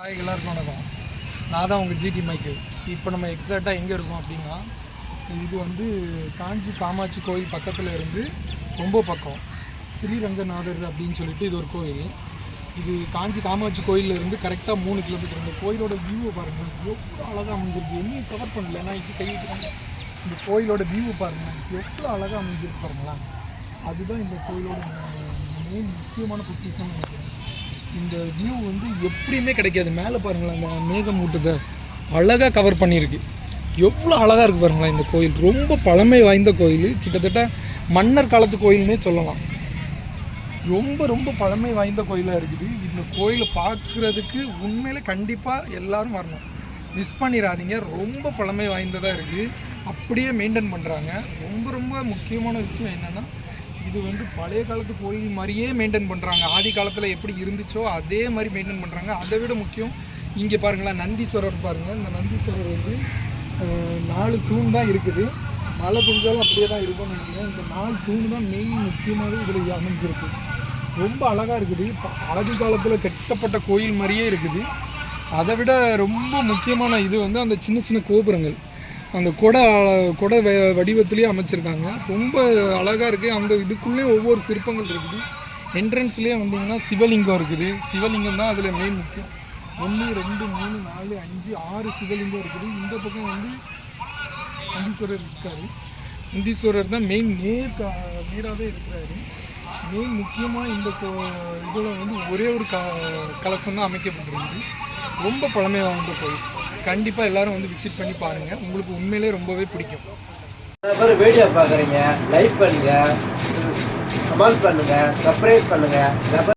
Hi எல்லாருக்கும் வணக்கம். நான் தான் உங்கள் ஜிடி மைக்கு இப்போ நம்ம எக்ஸாக்டாக எங்கே இருக்கோம் அப்படின்னா இது வந்து காஞ்சி காமாட்சி கோயில் பக்கத்தில் இருந்து ரொம்ப பக்கம். ஸ்ரீரங்கநாதர் அப்படின்னு சொல்லிட்டு இது ஒரு கோயில். இது காஞ்சி காமாட்சி கோயிலில் இருந்து கரெக்டாக மூணு கிலோமீட்டர் இந்த கோயிலோட வியூவை பாருங்கள் எவ்வளோ அழகாக அமைஞ்சிருக்கு. என்னையும் கவர் பண்ணல. நான் இப்போ கை வைக்கிறேன் இந்த கோயிலோட வியூவை பாருங்கள் எவ்வளோ அழகாக அமைஞ்சிருக்கு பாருங்களேன். அதுதான் இந்த கோயிலோட மெயின் முக்கியமான பொக்கிஷம்னு நினைக்கிறேன். இந்த வியூ வந்து எப்படியுமே கிடைக்காது. மேலே பாருங்களேன் அந்த மேகமூட்டத்தை அழகாக கவர் பண்ணியிருக்கு. எவ்வளோ அழகாக இருக்குது பாருங்களேன் இந்த கோயில். ரொம்ப பழமை வாய்ந்த கோயில். கிட்டத்தட்ட மன்னர் காலத்து கோயில்னே சொல்லலாம். ரொம்ப ரொம்ப பழமை வாய்ந்த கோயிலாக இருக்குது. இந்த கோயிலை பார்க்குறதுக்கு உண்மையிலே கண்டிப்பாக எல்லாரும் வரணும். மிஸ் பண்ணிடாதீங்க ரொம்ப பழமை வாய்ந்ததாக இருக்குது அப்படியே மெயின்டைன் பண்ணுறாங்க ரொம்ப ரொம்ப முக்கியமான விஷயம் என்னென்னா இது வந்து பழைய காலத்து கோயில் மாதிரியே மெயின்டைன் பண்ணுறாங்க ஆதி காலத்தில் எப்படி இருந்துச்சோ அதே மாதிரி மெயின்டைன் பண்ணுறாங்க அதை விட முக்கியம் இங்கே பாருங்களேன் நந்தீஸ்வரர் பாருங்கள் இந்த நந்தீஸ்வரர் வந்து நாலு தூண் தான் இருக்குது. மழை பெஞ்சாலும் அப்படியே தான் இருக்கும்னு நினைக்கிறேன். இந்த நாலு தூண் தான் மெயின் முக்கியமாகவே இதில் அமைஞ்சிருக்கு. ரொம்ப அழகாக இருக்குது. ஆதி காலத்தில் கட்டப்பட்ட கோயில் மாதிரியே இருக்குது. அதை விட ரொம்ப முக்கியமான இது வந்து அந்த சின்ன சின்ன கோபுரங்கள். அந்த கொடை கொடை வ- வடிவத்திலேயே அமைச்சிருக்காங்க. ரொம்ப அழகாக இருக்குது அந்த இதுக்குள்ளேயும் ஒவ்வொரு சிற்பங்கள் இருக்குது. என்ட்ரன்ஸ்லேயே வந்தீங்கன்னா சிவலிங்கம் இருக்குது. சிவலிங்கம் தான் அதில் மெயின் முக்கியம். ஒன்று ரெண்டு மூணு நாலு அஞ்சு ஆறு சிவலிங்கம் இருக்குது. இந்த பக்கம் வந்து நந்தீஸ்வரர் இருக்காரு. நந்தீஸ்வரர் தான் மெயின் நேர் கா- நேராகவே இருக்கிறாரு. மெயின் முக்கியமாக இந்த இதில் வந்து ஒரே ஒரு க கலசம் தான் அமைக்கப்பட்டிருக்குது. ரொம்ப பழமை வாய்ந்த கோயில். கண்டிப்பாக எல்லாரும் வந்து விசிட் பண்ணி பாருங்கள் உங்களுக்கு உண்மையிலே ரொம்பவே பிடிக்கும். பேர் வீடியோ பார்க்குறீங்க லைக் பண்ணுங்க கமெண்ட் பண்ணுங்க சப்ஸ்கிரைப் பண்ணுங்க.